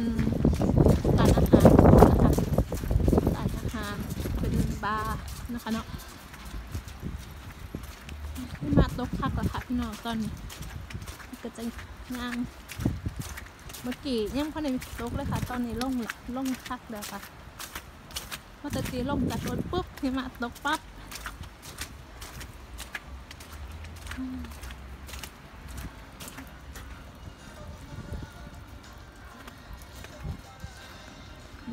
นร้านอาหารนะคะร้านอาหารเป็นบาร์นะคะเนาะพี่มาตกพักก่อนค่ะพี่น้องตอนนี้ก็จะย่างเมื่อกี้ยังพอในตกเลยค่ะ ตอนนี้ล่งละลงพักแล้วค่ะพอแตะตีล่งจากรถปุ๊บพี่มาตกปั๊บ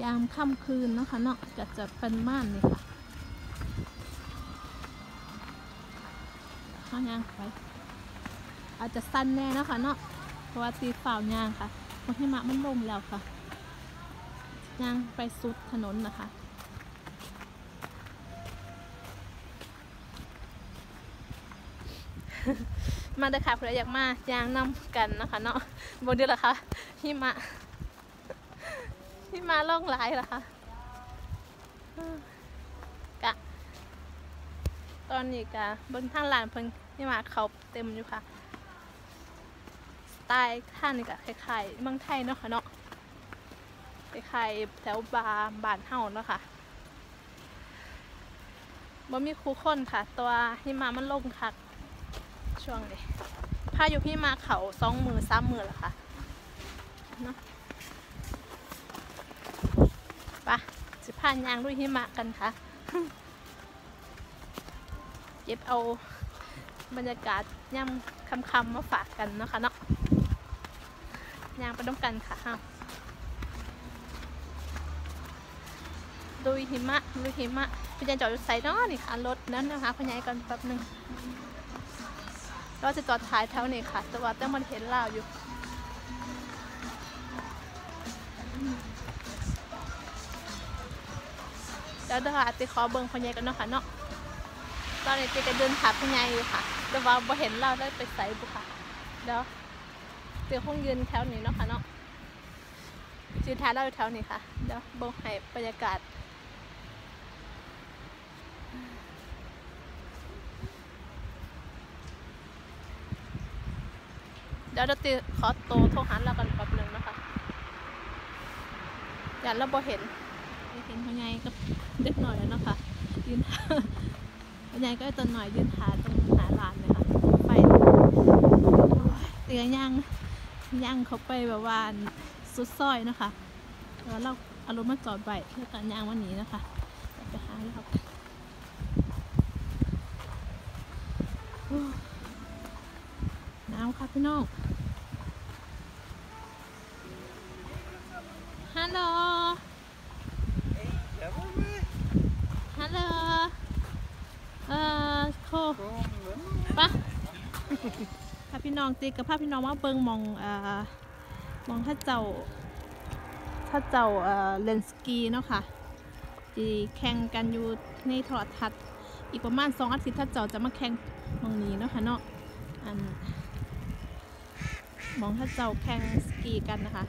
ยามค่ำคืนนะคะเนาะก็จะเป็นม่านเลยค่ะข้างย่างไปอาจจะสั้นแน่นะคะเนาะเพราะว่าตีฝ่าวยางค่ะมันให้มะมันลมแล้วค่ะยางไปสุดถนนนะคะมาเด้อค่ะเพื่ออยากมายางนำกันนะคะเนาะบนเดียวละค่ะหิมะ หิมะล่องหลายละค่ะอืมกะ ตอนนี้กะบนทางลานเพิ่นหิมะเขาเต็มอยู่ค่ะ สไตล์ท่านนี่กะคล้ายๆเมืองไทยเนาะค่ะเนาะคล้ายๆแถวบาบานเฮาเนาะค่ะบ่มีคู่คนค่ะ ตัวหิมะมันลงคักช่วงนี้พาอยุพี่มาเขาสองมือสามมือแล้วค่ะเนาะ ปะสิพานยางด้วยหิมะกันค่ะ เก็บเอาบรรยากาศย่ำคำๆมาฝากกันนะคะเนาะยางไปด้วยกันค่ะห้ามดูหิมะดูหิมะพี่จันจอดอยู่ไซน์เนาะนี่ค่ะรถนั้นนะคะพยายกันแป๊บหนึ่งเราจะจอดท้ายแถวนี้ค่ะ แต่ว่าแต่มันเห็นลาวอยู่ แล้วเดี๋ยวอาจจะขอเบิ้งพญายกันเนาะค่ะเนาะตอนนี้เจะเดินหาพญายอยู่ค่ะ แต่ว่าบ่เห็นเราได้ไปใส่บุค่ะเดี๋ยวเดี๋ยคงยืนแถวนี้เนาะค่ะเนาะยืนท้ายเราอยู่แถวนี้ค่ะเดี๋ยวเบิ้งให้บรรยากาศเดี๋ยวเราตีขอโตโทรหาเรากันแป๊บนึงนะคะ อย่าเราบ่เห็น เห็นพ่อใหญ่ก็เด็กหน่อยแล้วเนาะคะยืนพ่อใหญ่ก็ตัวหน่อยยืนหาตรงหาลานเลยค่ะไปเตียย่างย่างเขาไปแบบว่าสุดซอยนะคะแล้วเราอารมณ์มาจอดไว้แล้วกันย่างวันนี้นะคะไปหาเรากันโอ้ยหนาวค่ะพี่น้องฮัลโหล ฮัลโหล เอ่อโคปะพาพี่ น้องตีกับพาพี่น้องมาเบิงมองเอ่อมองถ้าเจ้าถ้าเจ้าเอ่อเลนสกีเนาะค่ะที่แข่งกันอยู่ในโทรทัศน์อีกประมาณสองอาทิตย์ถ้าเจ้าจะมาแข่งมองนี้เนาะค่ะเนาะอันมองถ้าเจ้าแข่งสกีกันนะคะ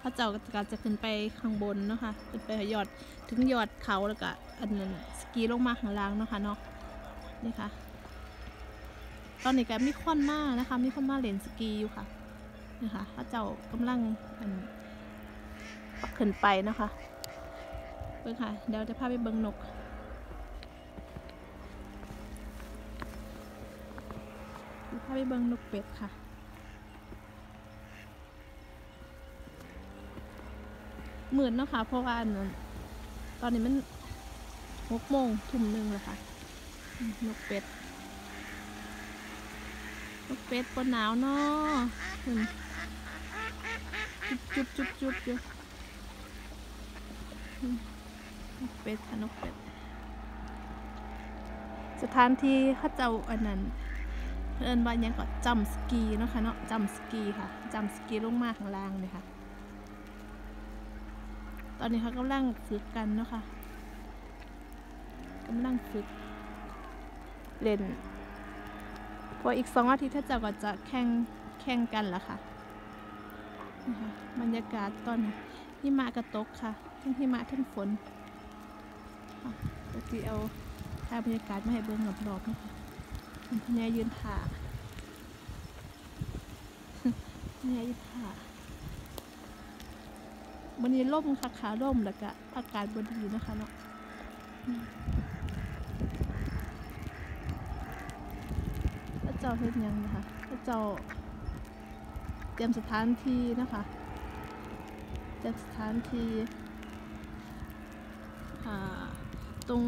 พระเจ้าก็จะขึ้นไปข้างบนเนาะค่ะขึ้นไปยอดถึงยอดเขาแล้วก็อันนั้นสกีลงมาข้างล่างเนาะค่ะเนาะนี่ค่ะ ตอนนี้ก็มีคนมานะคะ มีคนมาเลนสกีอยู่ค่ะนะคะพระเจ้ากำลังอันขึ้นไปนะคะเบิ่งค่ะ เดี๋ยวจะพาไปเบิ่งนกพาไปเบิ่งนกเป็ดค่ะ เหมื่นเนาะค่ะเพราะว่าอันนั้นตอนนี้มันหกโมงทุ่มหนึ่งแล้วค่ะ นกเป็ด นกเป็ดปนหนาวเนาะอืมจุบจุบจุบจุบนกเป็ดค่ะนกเป็ด สถานที่ข้าเจ้าอันนั้นเอินว่าหยังก็จำสกีเนาะค่ะเนาะจำสกีค่ะจำสกีลงมาข้างล่างเลยค่ะ ตอนนี้เขากำลังฝึกกันเนาะค่ะกำลังฝึกเล่น พออีกสองอาทิตย์ถ้าเจ้าก็จะแข่งแข่งกันละค่ะนะคะบรรยากาศตอนหิมะกระตกค่ะทั้งหิมะทั้งฝนค่ะเดี๋ยวจะเอาถ่ายบรรยากาศมาให้เบิ่งรอบๆนะคะคุณพ่อแม่ยืนถ่าพเนี่ยอีท่าวันนี้ร่มค่ะขาร่มแล้วก็อากาศบดีนะคะเนาะอืมพระ เจ้าเฮ็ดยังนะคะพระเจ้าเตรียมสถานที่นะคะเตรียมสถานที่ตรง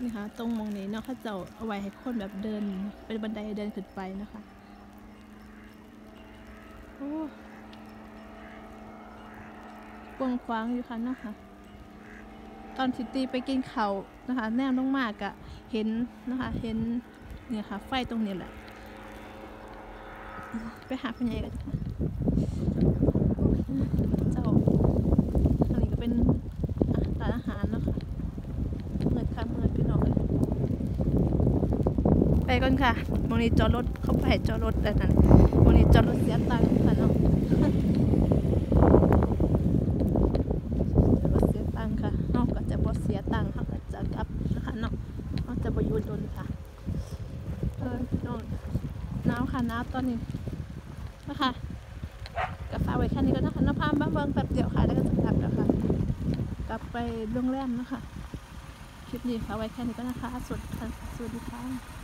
นี่ค่ะตรงมองนี้เนาะเขาเจ้าเอาไว้ให้คนแบบเดินเป็นบันไดเดินขึ้นไปนะคะโอ้กว้างขวางอยู่ค่ะเนาะค่ะตอนทิตีไปกินเขาวนะคะ แนมลงมากอะเห็นนะคะ เห็นเนี่ยค่ะ ไฟตรงนี้แหละ ไปหาคุณยายกันค่ะเจ้าตรงนี้ก็เป็นร้านอาหารเนาะค่ะเมือค่ะเมือดพี่น้องเลยไปก่อนค่ะมองนี้จอดรถเข้าไปจอดรถแต่นั้นมองนี้จอดรถเสียตังค์ค่ะเนาะจอดรถเสียตังค์ค่ะเนาะก็จะบ่เสียตังค์เขาก็จะกลับนะคะเนาะเขาจะบ่อยู่ดนค่ะเออพี่น้องหนาวค่ะหนาวตอนนี้ นะคะก็ฝากไว้แค่นี้ก็นะคะน้ำพามบ้าเบิงแป๊บเดียวค่ะ แล้วก็จะกลับแล้วค่ะ กลับไปโรงแรมนะคะ คลิปนี้ฝากไว้แค่นี้ก็นะคะสวัสดีค่ะสวัสดีค่ะ